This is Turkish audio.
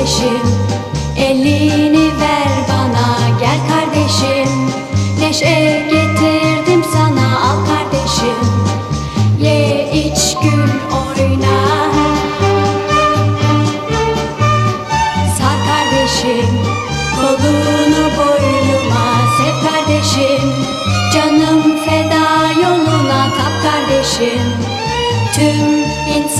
kardeşim. Elini ver bana gel kardeşim. Neşe getirdim sana al kardeşim. Ye iç gül oyna. Sar kardeşim kolunu boynuma sev kardeşim. Canım feda yoluna tap kardeşim. Tüm insanlara